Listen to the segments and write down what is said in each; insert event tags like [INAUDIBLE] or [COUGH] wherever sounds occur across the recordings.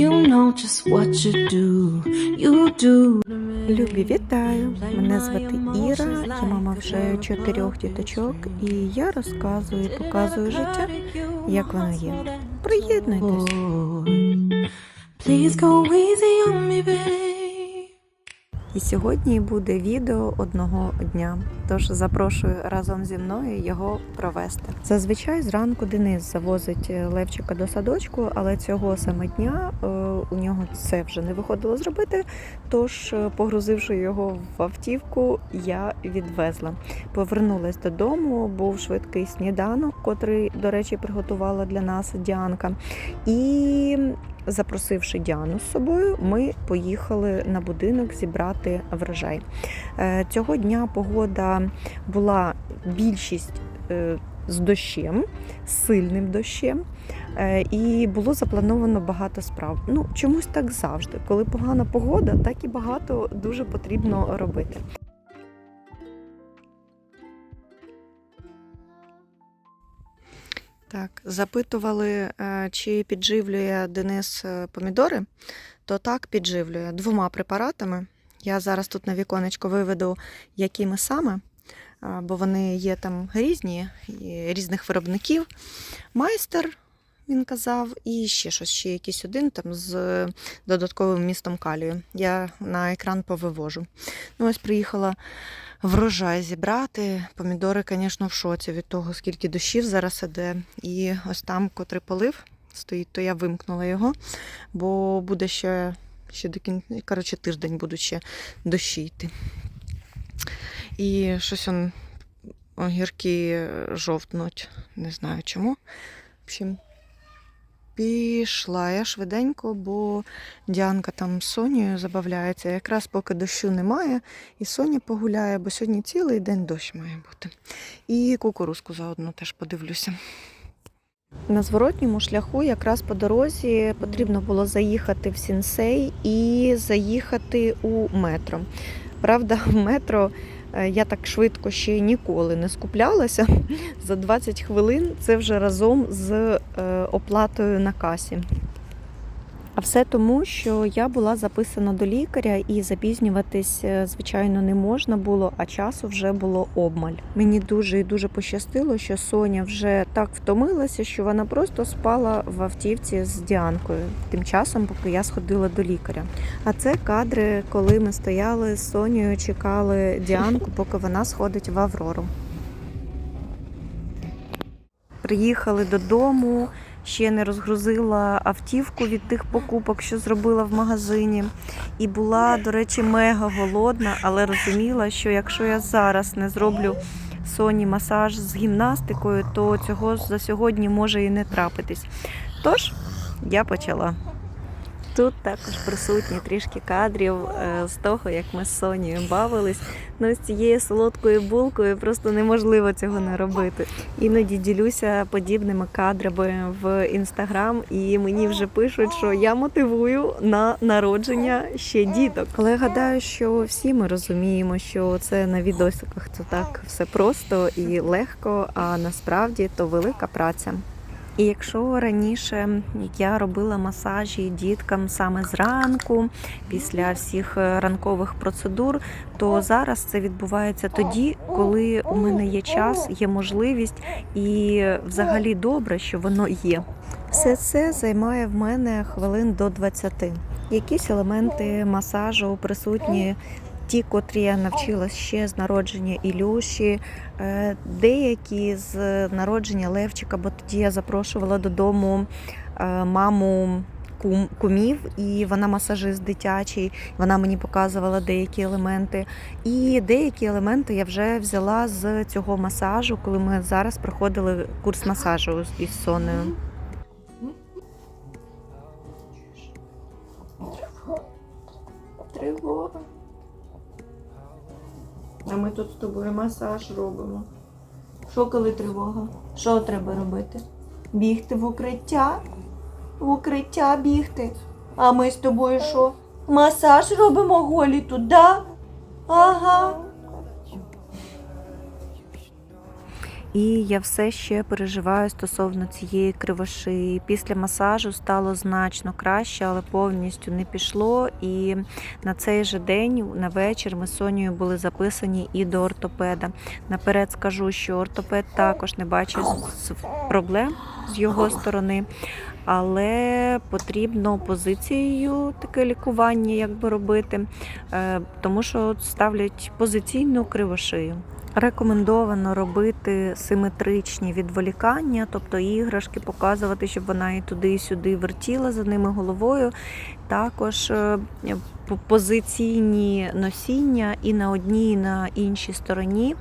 You know just what you do, you do. Любі, вітаю! Мене звати Іра, я мама вже чотирьох діточок, і я розказую і показую життя, як воно є. Приєднуйтесь! Please go easy on me, babe. І сьогодні буде відео одного дня. Тож запрошую разом зі мною його провести. Зазвичай зранку Денис завозить е, Левчика до садочку, але цього саме дня е, у нього це вже не виходило зробити. Тож, е, погрузивши його в автівку, я відвезла. Повернулась додому, був швидкий сніданок, котрий, до речі, приготувала для нас Діанка. І запросивши Діану з собою, ми поїхали на будинок зібрати врожай. Е, Цього дня погода була більшість е, з дощем, сильним дощем. Е, І було заплановано багато справ. Ну, чомусь так завжди. Коли погана погода, так і багато дуже потрібно робити. Так, запитували, е, чи підживлює Денис е, помідори, то так підживлює двома препаратами. Я зараз тут на віконечко виведу, якими саме, е, бо вони є там різні, різних виробників. Майстер, він казав, і ще щось, ще якийсь один там з додатковим містом калію. Я на екран повивожу. Ну, ось приїхала врожай зібрати. Помідори, звісно, в шоці від того, скільки дощів зараз іде. І ось там, котрий полив стоїть, то я вимкнула його, бо буде ще, ще до кін... коротше, тиждень будуть ще дощі йти. І щось он огірки жовтнуть, не знаю чому. В общем, пішла я швиденько, бо Діанка там з Сонією забавляється. Якраз поки дощу немає, і Соня погуляє, бо сьогодні цілий день дощ має бути. І кукурузку заодно теж подивлюся. На зворотньому шляху, якраз по дорозі, потрібно було заїхати в Сінсей і заїхати у метро. Правда, в метро я так швидко ще ніколи не скуплялася. [LAUGHS] За 20 хвилин це вже разом з е, оплатою на касі. А все тому, що я була записана до лікаря і запізнюватись, е, звичайно, не можна було, а часу вже було обмаль. Мені дуже і дуже пощастило, що Соня вже так втомилася, що вона просто спала в автівці з Діанкою, тим часом, поки я сходила до лікаря. А це кадри, коли ми стояли з Сонією, чекали Діанку, [LAUGHS] поки вона сходить в Аврору. Приїхали додому, ще не розгрузила автівку від тих покупок, що зробила в магазині. І була, до речі, мега голодна, але розуміла, що якщо я зараз не зроблю Соні масаж з гімнастикою, то цього за сьогодні може і не трапитись. Тож я почала. Тут також присутні трішки кадрів е, з того, як ми з Сонією бавились. Ну, з цією солодкою булкою просто неможливо цього не робити. Іноді ділюся подібними кадрами в інстаграм, і мені вже пишуть, що я мотивую на народження ще діток. Але гадаю, що всі ми розуміємо, що це на відосиках це так все просто і легко, а насправді то велика праця. І якщо раніше я робила масажі діткам саме зранку, після всіх е, ранкових процедур, то зараз це відбувається тоді, коли у мене є час, є можливість, і взагалі добре, що воно є. Все це займає в мене хвилин до 20. Якісь елементи масажу присутні. Ті, котрі я навчилась ще з народження Ілюші, е, деякі з народження Левчика, бо тоді я запрошувала додому е, маму кумів, і вона масажист дитячий, вона мені показувала деякі елементи. І деякі елементи я вже взяла з цього масажу, коли ми зараз проходили курс масажу із Сонею. Тривога. А ми тут з тобою масаж робимо. Що коли тривога? Що треба робити? Бігти в укриття? В укриття бігти. А ми з тобою що? Масаж робимо голі туди? Ага. І я все ще переживаю стосовно цієї кривошиї. Після масажу стало значно краще, але повністю не пішло. І на цей же день, на вечір, ми з Сонією були записані і до ортопеда. Наперед скажу, що ортопед також не бачить з- проблем з його сторони. Але потрібно позицією таке лікування, якби робити, е, тому що ставлять позиційну кривошию. Рекомендовано робити симетричні відволікання, тобто іграшки показувати, щоб вона і туди, і сюди вертіла за ними головою. Також е, позиційні носіння і на одній, і на іншій стороні,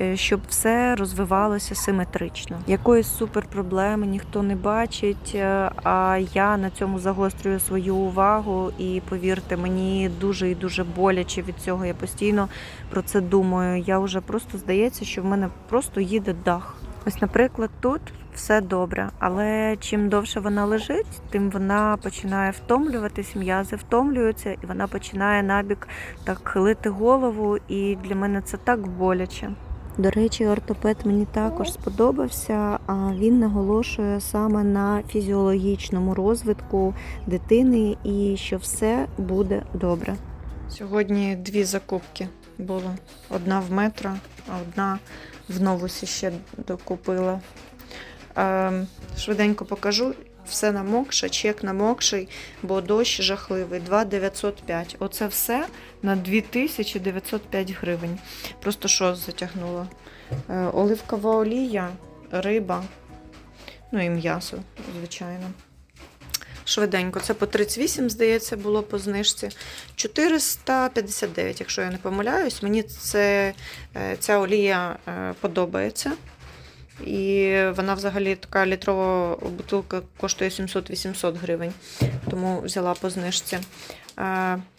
е, щоб все розвивалося симетрично. Якоїсь суперпроблеми ніхто не бачить, е, а я на цьому загострюю свою увагу. І повірте, мені дуже і дуже боляче від цього. Я постійно про це думаю. Я вже просто здається, що в мене просто їде дах. Ось, наприклад, тут все добре, але чим довше вона лежить, тим вона починає втомлюватись, м'язи втомлюються, і вона починає набік так хилити голову. І для мене це так боляче. До речі, ортопед мені також сподобався. А він наголошує саме на фізіологічному розвитку дитини і що все буде добре. Сьогодні дві закупки було: одна в метро, а одна в новусі ще докупила. Е, швиденько покажу. Все намокше, чек намокший, бо дощ жахливий. 2,905. Оце все на 2905 гривень. Просто що затягнуло? Е, оливкова олія, риба, ну і м'ясо, звичайно. Швиденько, це по 38, здається, було по знижці. 459, якщо я не помиляюсь. Мені це, е, ця олія е, подобається. І вона взагалі така літрова бутилка коштує 700-800 гривень, тому взяла по знижці.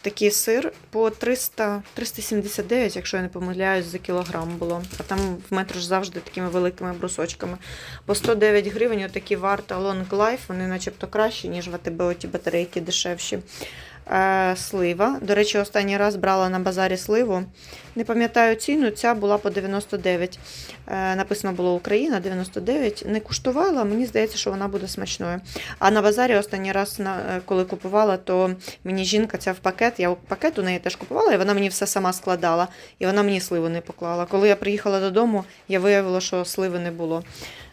Такий сир по 300, 379, якщо я не помиляюсь, за кілограм було. А там в метро ж завжди такими великими брусочками. По 109 гривень отакі варта Long Life, вони начебто кращі, ніж в АТБ оті батарейки дешевші. Е, Слива. До речі, останній раз брала на базарі сливу. Не пам'ятаю ціну, ця була по 99. Е, Написано було Україна 99. Не куштувала, мені здається, що вона буде смачною. А на базарі останній раз, е, коли купувала, то мені жінка ця в пакет. Я пакет у неї теж купувала, і вона мені все сама складала. І вона мені сливу не поклала. Коли я приїхала додому, я виявила, що сливи не було.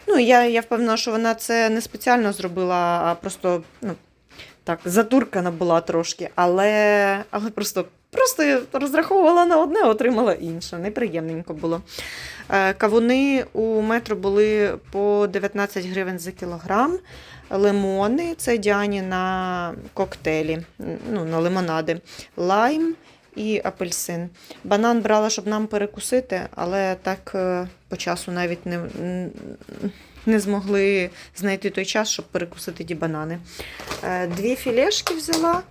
Ну, я, я впевнена, що вона це не спеціально зробила, а просто ну, так, затуркана була трошки, але, але просто, просто розраховувала на одне, отримала інше. Неприємненько було. Е, Кавуни у метро були по 19 гривень за кілограм. Лимони це Діані на коктейлі, ну, на лимонади. Лайм і апельсин. Банан брала, щоб нам перекусити, але так е, по часу навіть не, не змогли знайти той час, щоб перекусити ті банани. Е, Дві філешки взяла,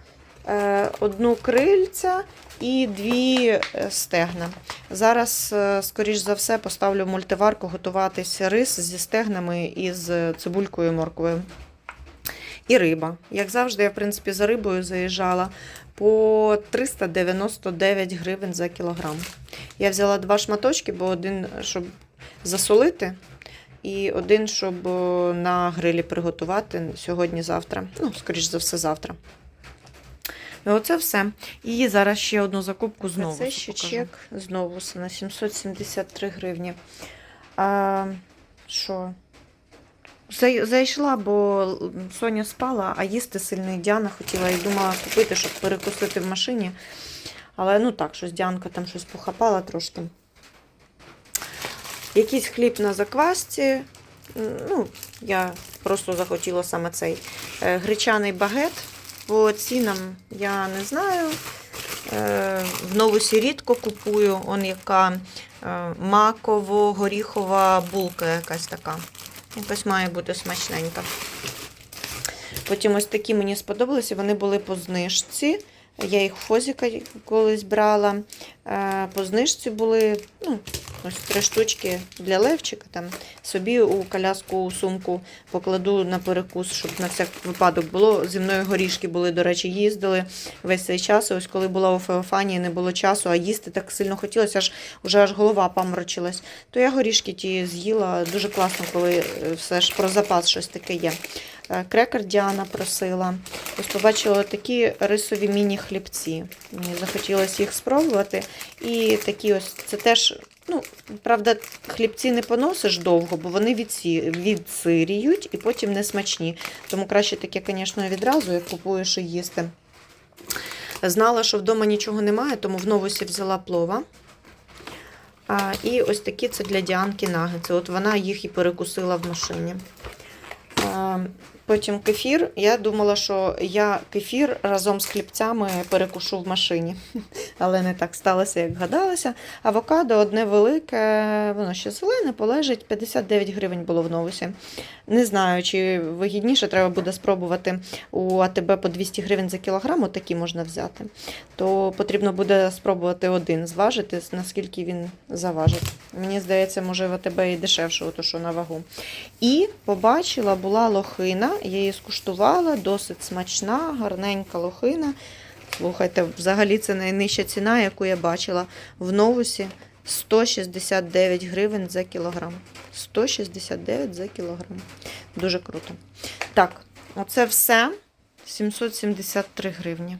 е, одну крильця і дві стегна. Зараз, скоріш за все, поставлю в мультиварку готуватись рис зі стегнами і з цибулькою морквою. І риба. Як завжди, я, в принципі, за рибою заїжджала по 399 гривень за кілограм. Я взяла два шматочки, бо один, щоб засолити, і один, щоб на грилі приготувати сьогодні-завтра. Ну, скоріш за все, завтра. І оце все. І зараз ще одну закупку знову. Це ще чек знову на 773 гривні. А, що? Зай- Зайшла, бо Соня спала, а їсти сильно і Діана хотіла і думала купити, щоб перекусити в машині. Але ну так, щось Діанка там щось похапала трошки. Якийсь хліб на заквасці. Ну, я просто захотіла саме цей Е, гречаний багет. По цінам я не знаю. Е, В новусі рідко купую. Он яка е, маково-горіхова булка якась така. Якась має бути смачненька. Потім ось такі мені сподобалися, вони були по знижці. Я їх в Фозіка колись брала. Е, По знижці були ну, ось три штучки для Левчика. Там собі у коляску у сумку покладу на перекус, щоб на всяк випадок було. Зі мною горішки були, до речі, їздили весь цей час. Ось коли була у Феофанії, не було часу, а їсти так сильно хотілося, аж вже аж голова паморочилась. То я горішки ті з'їла. Дуже класно, коли е, все ж про запас щось таке є. Е, Крекер Діана просила. Ось побачила такі рисові міні-хлібці. Мені захотілося їх спробувати. І такі ось це теж. Ну, правда, хлібці не поносиш довго, бо вони відсиріють і потім не смачні. Тому краще таке, звісно, відразу, як купуєш і їсти. Знала, що вдома нічого немає, тому в новусі взяла плова. А, і ось такі це для Діанки нагетси. От вона їх і перекусила в машині. А, Потім кефір. Я думала, що я кефір разом з хлібцями перекушу в машині. [LAUGHS] Але не так сталося, як гадалося. Авокадо одне велике, воно ще зелене, полежить. 59 гривень було в новусі. Не знаю, чи вигідніше треба буде спробувати у АТБ по 200 гривень за кілограм, такі можна взяти. То потрібно буде спробувати один зважити, наскільки він заважить. Мені здається, може в АТБ і дешевше, ото що на вагу. І побачила, була лохина, я її скуштувала, досить смачна, гарненька лохина. Слухайте, взагалі це найнижча ціна, яку я бачила в новусі 169 гривень за кілограм. 169 за кілограм. Дуже круто. Так, оце все 773 гривні.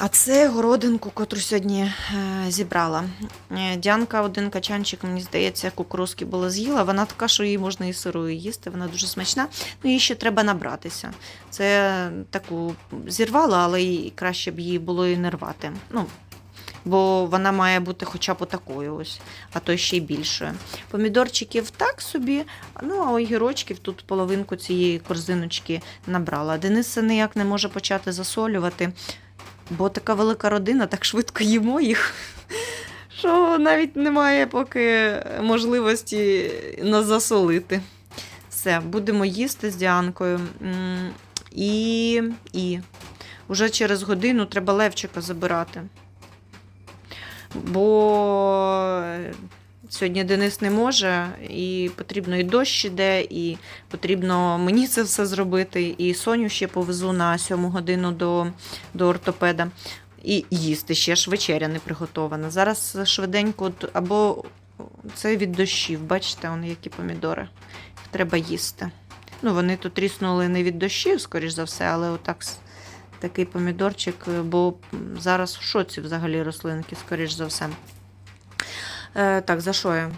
А це городинку, котру сьогодні е, зібрала. Е, Дянка один качанчик, мені здається, кукурузки була з'їла. Вона така, що її можна і сирою їсти, вона дуже смачна. Ну, їй ще треба набратися. Це таку зірвала, але і краще б її було і не рвати. Ну, бо вона має бути хоча б отакою ось, а то ще й більшою. Помідорчиків так собі, ну а огірочків тут половинку цієї корзиночки набрала. Дениса ніяк не може почати засолювати. Бо така велика родина, так швидко їмо їх, що навіть немає поки можливості нас засолити. Все, будемо їсти з Діанкою. І, і вже через годину треба Левчика забирати. Бо сьогодні Денис не може, і потрібно і дощ іде, і потрібно мені це все зробити. І Соню ще повезу на сьому годину до, до ортопеда. І їсти ще ж вечеря не приготована. Зараз швиденько, або це від дощів, бачите, вони які помідори. Треба їсти. Ну, вони тут тріснули не від дощів, скоріш за все, але отак такий помідорчик, бо зараз в шоці взагалі рослинки, скоріш за все. Е, так, за що я?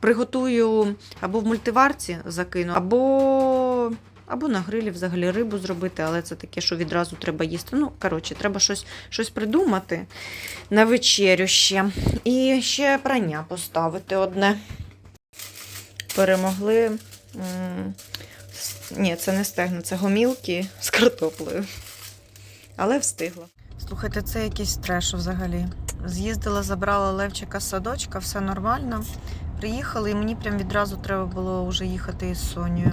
Приготую або в мультиварці закину, або, або на грилі взагалі рибу зробити, але це таке, що відразу треба їсти. Ну, коротше, треба щось, щось придумати на вечерю ще. І ще прання поставити одне. Перемогли. Ні, це не стегна, це гомілки з картоплею. Але встигла. Слухайте, це якийсь треш взагалі. З'їздила, забрала Левчика з садочка, все нормально. Приїхали, і мені прям відразу треба було вже їхати із Сонею.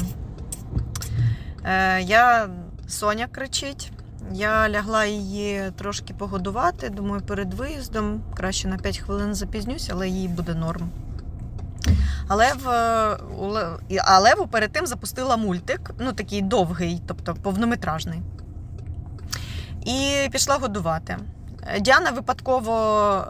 Е, я, Соня кричить. Я лягла її трошки погодувати. Думаю, перед виїздом краще на 5 хвилин запізнюсь, але їй буде норм. Але в у Ле- а Леву перед тим запустила мультик, ну такий довгий, тобто повнометражний. І пішла годувати. Діана випадково,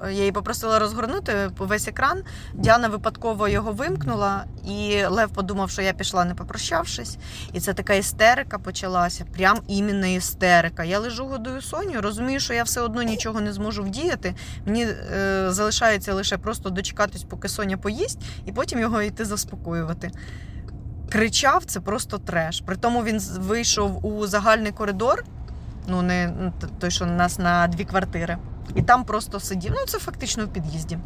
я її попросила розгорнути весь екран. Діана випадково його вимкнула, і Лев подумав, що я пішла, не попрощавшись. І це така істерика почалася. Прям іменно істерика. Я лежу годую Соню, розумію, що я все одно нічого не зможу вдіяти. Мені е, залишається лише просто дочекатись, поки Соня поїсть, і потім його йти заспокоювати. Кричав, це просто треш. При тому він вийшов у загальний коридор. Ну, не ну, той, що у нас на дві квартири. І там просто сидів. Ну, це фактично в під'їзді.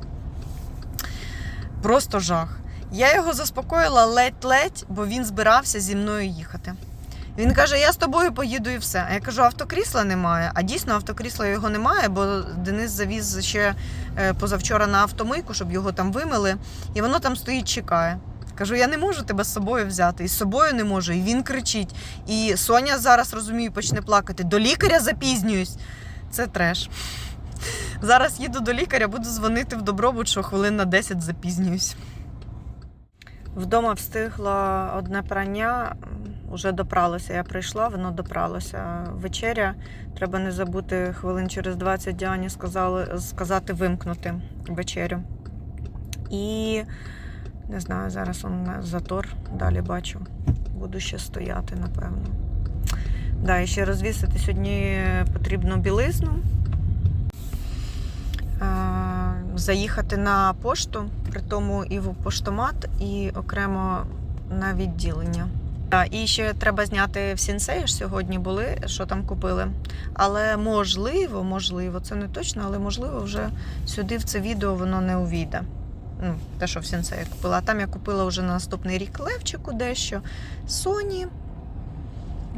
Просто жах. Я його заспокоїла ледь-ледь, бо він збирався зі мною їхати. Він каже: Я з тобою поїду і все. А я кажу, автокрісла немає. А дійсно автокрісла його немає, бо Денис завіз ще е, позавчора на автомийку, щоб його там вимили, і воно там стоїть, чекає. Кажу, я не можу тебе з собою взяти, і з собою не можу. І він кричить. І Соня зараз розумію, почне плакати. До лікаря запізнююсь. Це треш. Зараз їду до лікаря, буду дзвонити в добробут, що хвилин на 10 запізнююсь. Вдома встигла одне прання, вже допралося. Я прийшла, воно допралося. Вечеря. Треба не забути хвилин через 20 Діані сказали, сказати вимкнути вечерю. І не знаю, зараз он затор далі бачу. Буду ще стояти, напевно. Да, і ще розвісити сьогодні потрібно білизну. Заїхати на пошту, при тому і в поштомат, і окремо на відділення. І ще треба зняти в сінсеї ж сьогодні були, що там купили. Але можливо, можливо, це не точно, але можливо, вже сюди в це відео воно не увійде. Ну, те, що в сінсеї купила. А там я купила вже на наступний рік Левчику дещо. Соні.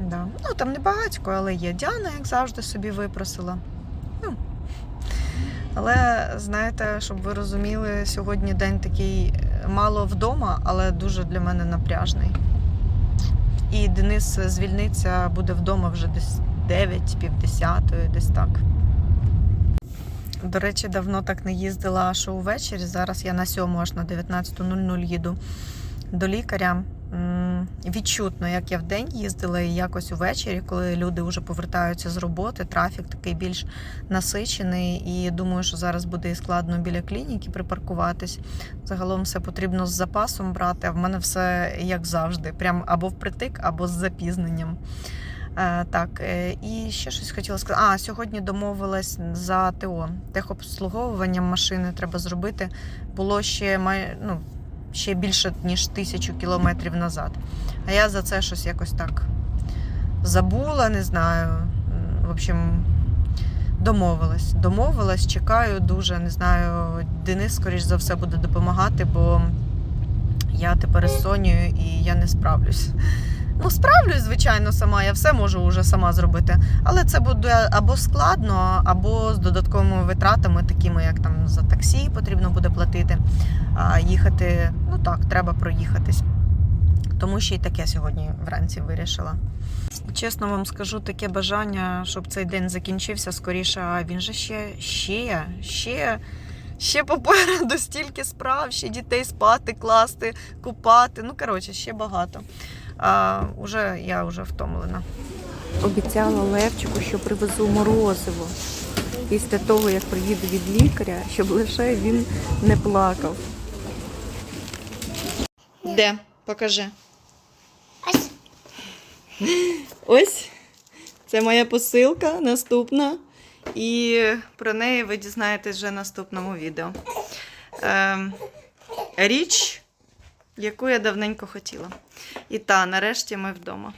Да. Ну, там не багатько, але є. Діана, як завжди, собі випросила. Ну. Але знаєте, щоб ви розуміли, сьогодні день такий е, мало вдома, але дуже для мене напряжний. І Денис звільниться, буде вдома вже десь 9, півдесятої, десь так. До речі, давно так не їздила, що увечері. Зараз я на 7 аж на 19.00 їду до лікаря. Відчутно, як я вдень їздила, і якось увечері, коли люди вже повертаються з роботи, трафік такий більш насичений. І думаю, що зараз буде і складно біля клініки припаркуватись. Загалом все потрібно з запасом брати, а в мене все як завжди, прям або впритик, або з запізненням. Е, так, е, і ще щось хотіла сказати. А, сьогодні домовилась за ТО. Техобслуговування машини треба зробити. Було ще ну, ще більше ніж тисячу кілометрів назад. А я за це щось якось так забула, не знаю. В общем, домовилась. Домовилась, чекаю дуже. Не знаю, Денис, скоріш за все, буде допомагати, бо я тепер із Сонією і я не справлюсь. Ну, справлюсь, звичайно, сама. Я все можу вже сама зробити. Але це буде або складно, або з додатковими витратами, такими як там за таксі потрібно буде платити. А їхати, ну так, треба проїхатись. Тому що і таке сьогодні вранці вирішила. Чесно вам скажу, таке бажання, щоб цей день закінчився скоріше, а він же ще, ще, ще, ще попереду стільки справ, ще дітей спати, класти, купати. Ну, коротше, ще багато. А уже я вже втомлена. Обіцяла Левчику, що привезу морозиво після того, як приїду від лікаря, щоб лише він не плакав. Де? Покажи. Ось. Ось. Це моя посилка наступна. І про неї ви дізнаєтесь вже в наступному відео. Ем, річ, яку я давненько хотіла. І та, нарешті ми вдома.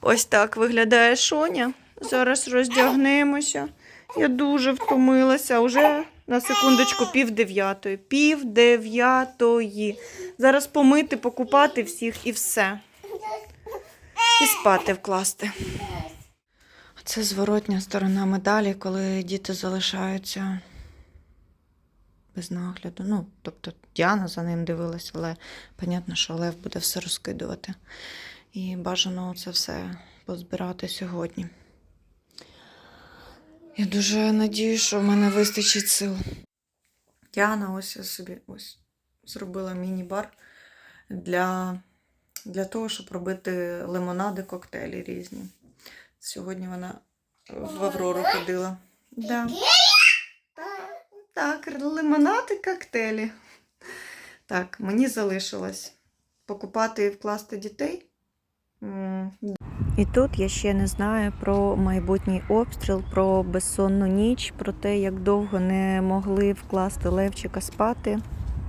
Ось так виглядає Шоня. Зараз роздягнемося. Я дуже втомилася. Уже на секундочку пів дев'ятої. Пів дев'ятої. Зараз помити, покупати всіх і все. І спати вкласти. Це зворотня сторона медалі, коли діти залишаються без нагляду. Ну, тобто Діана за ним дивилась, але понятно, що Лев буде все розкидувати. І бажано це все позбирати сьогодні. Я дуже надію, що в мене вистачить сил. Діана ось собі ось зробила міні-бар для, для того, щоб робити лимонади, коктейлі різні. Сьогодні вона в Аврору ходила. Да. Так, лимонади, коктейлі. Так, мені залишилось покупати і вкласти дітей. І тут я ще не знаю про майбутній обстріл, про безсонну ніч, про те, як довго не могли вкласти Левчика спати.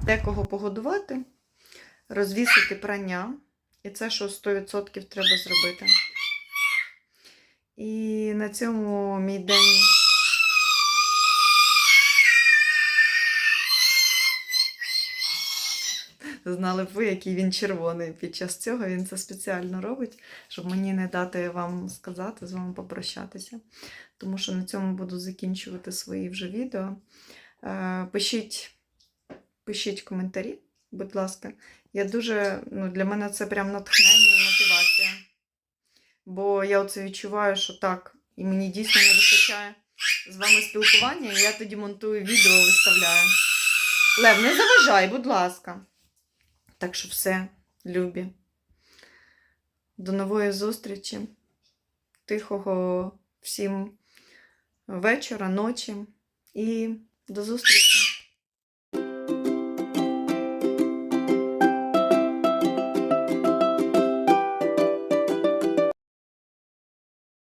Декого погодувати, розвісити прання. І це що 100% треба зробити. І на цьому мій день. знали б ви, який він червоний. Під час цього він це спеціально робить, щоб мені не дати вам сказати, з вами попрощатися. Тому що на цьому буду закінчувати свої вже відео. Е, пишіть, пишіть коментарі, будь ласка. Я дуже, ну, Для мене це прям натхнення і мотивація. Бо я оце відчуваю, що так, і мені дійсно не вистачає з вами спілкування, і я тоді монтую відео виставляю. Лев, не заважай, будь ласка. Так що все, любі. До нової зустрічі. Тихого всім вечора, ночі і до зустрічі!